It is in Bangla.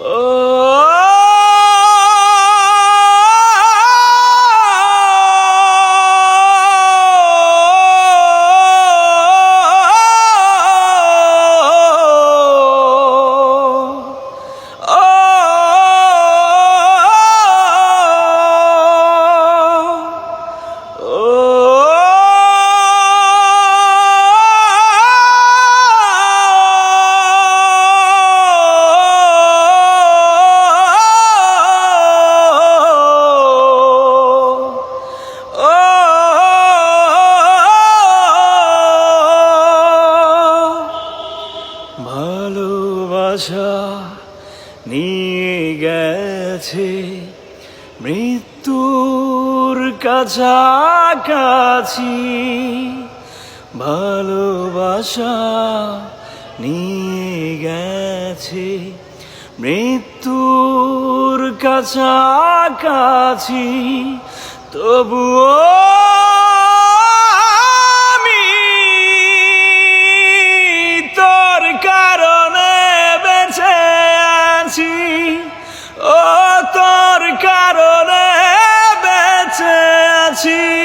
Oh. ভালোবাসা নিয়ে গেছে। মৃত্যুর কাছাকাছি ভালোবাসা নিয়ে গেছে। মৃত্যুর কাছাকাছি তবুও Norte!